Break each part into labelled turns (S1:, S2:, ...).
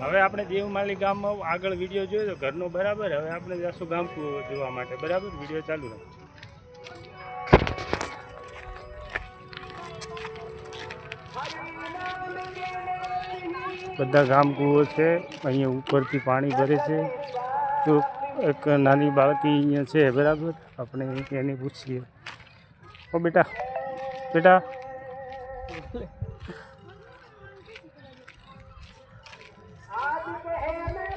S1: હવે આપણે દેવમાલી ગામમાં આગળ વીડિયો જોયો તો ઘરનો બરાબર, હવે આપણે જશું ગામ જોવા માટે, બરાબર? વીડિયો ચાલુ રાખો બધા ગામ કૂવો છે, અહીંયા ઉપરથી પાણી ભરે છે. તો એક નાની બાળકી અહીંયા છે, બરાબર? આપણે એને પૂછીએ. ઓ બેટા બેટા.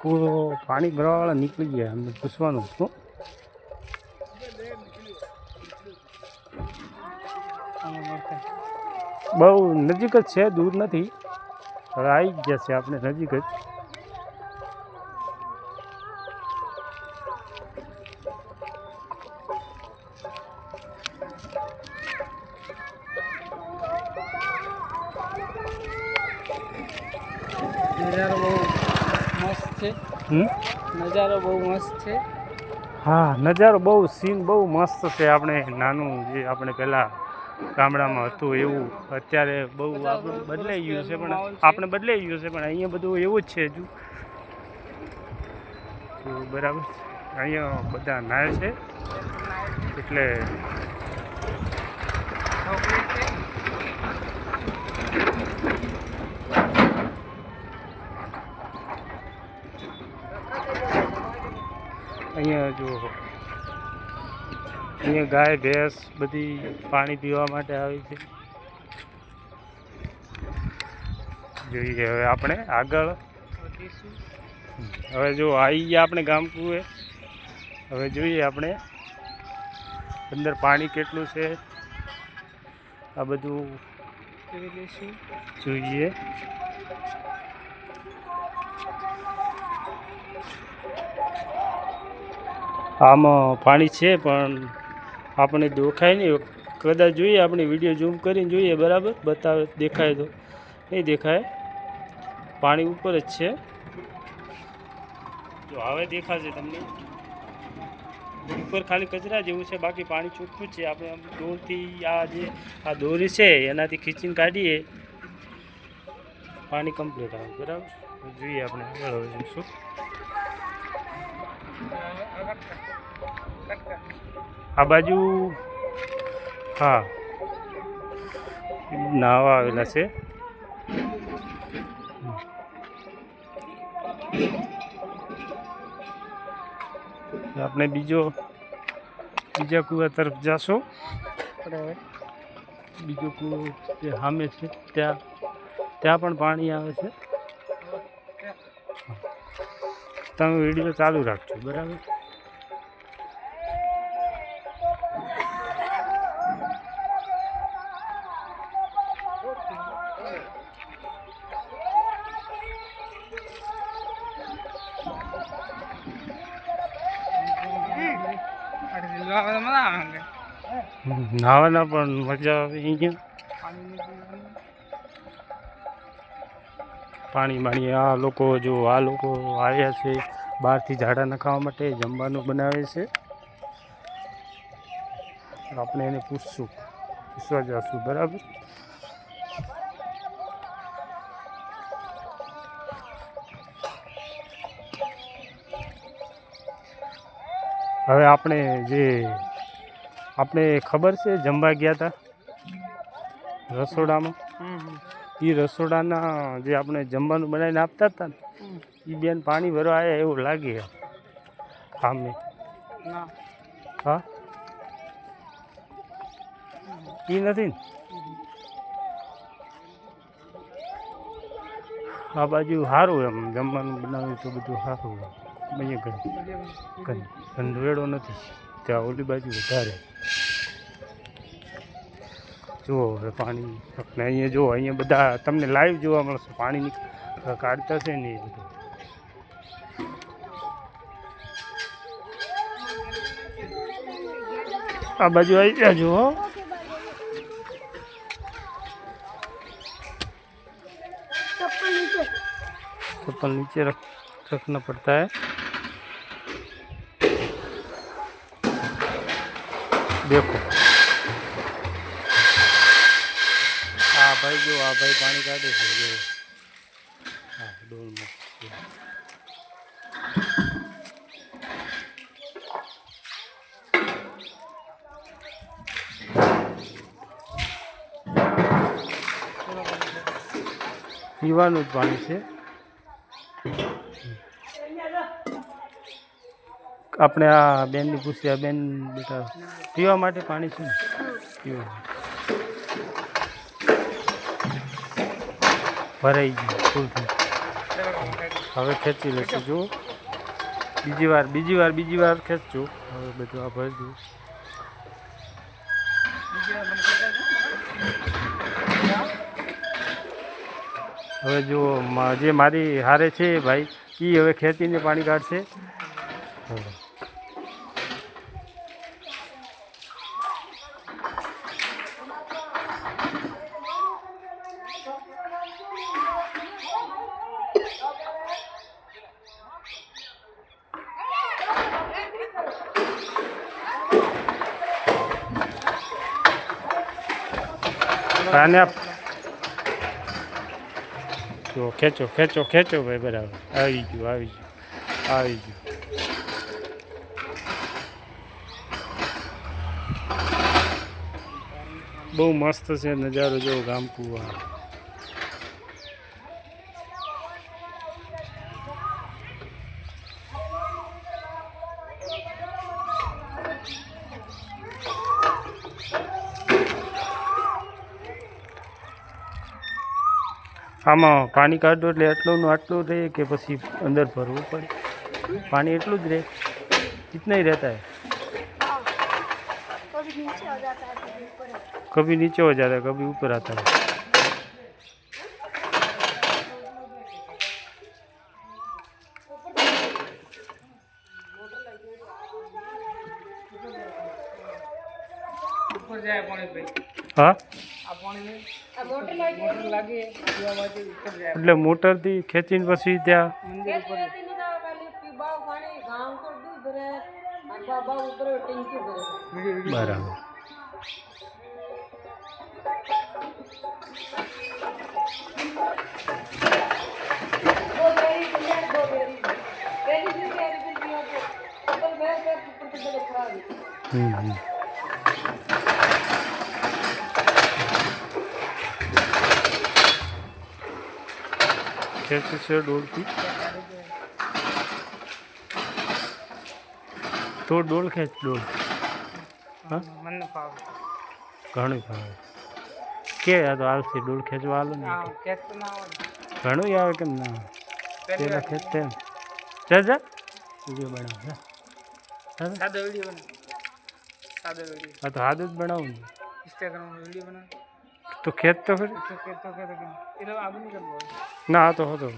S1: કૂવો પાણી ભરવાવાળા નીકળી ગયા અમને પૂછવાનું શું બહુ નજીક જ છે દૂર નથી હવે આવી ગયા છે આપણે નજીક જ
S2: નજારો બહુ મસ્ત છે. નજારો બહુ મસ્ત છે.
S1: હા નજારો બહુ સીન બહુ મસ્ત છે આપણે નાનું જે આપણે પહેલાં ગામડામાં હતું એવું. અત્યારે બહુ આપણું બદલાઈ ગયું છે પણ આપણે બદલાઈ ગયું છે પણ અહીંયા બધું એવું જ છે હજુ. બરાબર અહીંયા બધા નાય છે. એટલે અહીંયા જો અહીંયા ગાય ભેંસ બધી પાણી પીવા માટે આવી છે. જોઈએ હવે આપણે આગળ. હવે જો આવી ગયા આપણે ગામ કુએ હવે જોઈએ આપણે અંદર પાણી કેટલું છે. આ બધું જોઈએ. આમાં પાણી છે, પણ આપણે દેખાય નહીં. કદાચ જોઈએ, આપણે વીડિયો ઝૂમ કરીને જોઈએ, બરાબર? બતાવે, દેખાય તો. નહીં દેખાય. પાણી ઉપર જ છે. જો હવે દેખાશે તમને. ઉપર ખાલી કચરા જેવું છે, બાકી પાણી જ છે. આપણે આમ દોરથી આ જે, આ દોરી છે, એનાથી ખીચીને કાઢીએ. પાણી કમ્પ્લીટ આવે, બરાબર? જોઈએ આપણે. આગળ હવે જોઈશું. આ બાજુ, હા. નાવા આવેલા છે. આપણે બીજો, બીજા કુવા તરફ જાશો?
S2: હવે
S1: બીજો કુવો જે સામે છે, ત્યાં ત્યાં પણ પાણી આવે છે. તમે વીડિયો ચાલુ રાખજો બરાબર? નાવાના પણ મજા આવે અહીંયા
S2: પાણી
S1: માણી આ લોકો જો આ લોકો આવ્યા છે બહારથી ઝાડા નખાવા માટે, જમવાનું બનાવે છે. આપણે એને પૂછશું, પૂછવા જશું, બરાબર? હવે આપણે જે, આપણે ખબર છે જમવા ગયા હતા રસોડામાં. એ રસોડાના જે આપણે જમવાનું બનાવીને આપતા હતા ને
S2: હમ.
S1: એ બેન પાણી ભરવા આવ્યા એવું લાગે સામે
S2: ના
S1: હા એ નથી ને આ બાજુ સારું એમ જમવાનું બનાવ્યું તો બધું સારું એમ અહીંયા ગં- ગં- ગંધવેડો નથી ત્યાં ઓલી બાજુ વધારે જુઓ હવે પાણી આપણે અહીંયા જુઓ અહીંયા બધા તમને લાઈવ જોવા મળશે પાણી નીક- હવે કાઢતા છે નહીં એ બધું આ બાજુ આવી જાજો હો
S3: चप्पल नीचे
S1: चप्पल नीचे रख रखना पड़ता है देखो ભાઈ જો, આ ભાઈ પાણી કાઢે છે, જો. હા, ડોલમાં. પીવાનું જ પાણી છે. આપણે આ બેનની પૂછ્યા બેન બેટા પીવા માટે પાણી છે ને પીવા ભરાઈ ગયું ફૂલથી. હવે ખેંચી લેશે જુઓ. બીજી વાર બીજી વાર બીજી વાર ખેંચજો. હવે બધું આ ભરજો હવે જો જે મારી હારે છે ભાઈ એ હવે ખેંચીને પાણી કાઢશે. હવે. આને આપ. જો ખેંચો ખેંચો ખેંચો ભાઈ બરાબર. આવી ગયું આવી ગયું આવી ગયું. બહુ મસ્ત છે નજારો, જો ગામકુવા આમાં પાણી કાઢો એટલે આટલું ને આટલું રહે કે પછી અંદર ભરવું પડે પાણી એટલું જ રહે इतना ही रहता है
S3: कभी नीचे हो जाता है कभी ऊपर होता है।
S1: कभी नीचे हो जाता है कभी ऊपर એટલે મોટરથી ખેંચીને પછી ત્યાં બરાબર હમ હમ ખેંચે છે ડોલથી તો ડોલ ખેંચ ડોલ હા
S2: મને ફાવે
S1: ઘણું ભાવે કે આ તો આવશે ડોલ ખેંચવા આલો ને
S2: હા કેસ તો ના આવે
S1: ઘણું આવે કેમ ના આવે
S2: પહેલી
S1: પેલા
S2: વાર
S1: ખેંચતે એમ. જા જા વિડીયો બનાવ જા. જા, જા.
S2: સાદો વિડીયો બને સાદો વિડીયો
S1: આ તો હાથ જ બનાવું ને
S2: ઇન્સ્ટાગ્રામ વિડીયો બનાવે
S1: તો ખેંચ તો ખરી
S2: તો કે તો કે તો કે એ તો આગળ નહીં કરવો
S1: 那多
S2: 少度？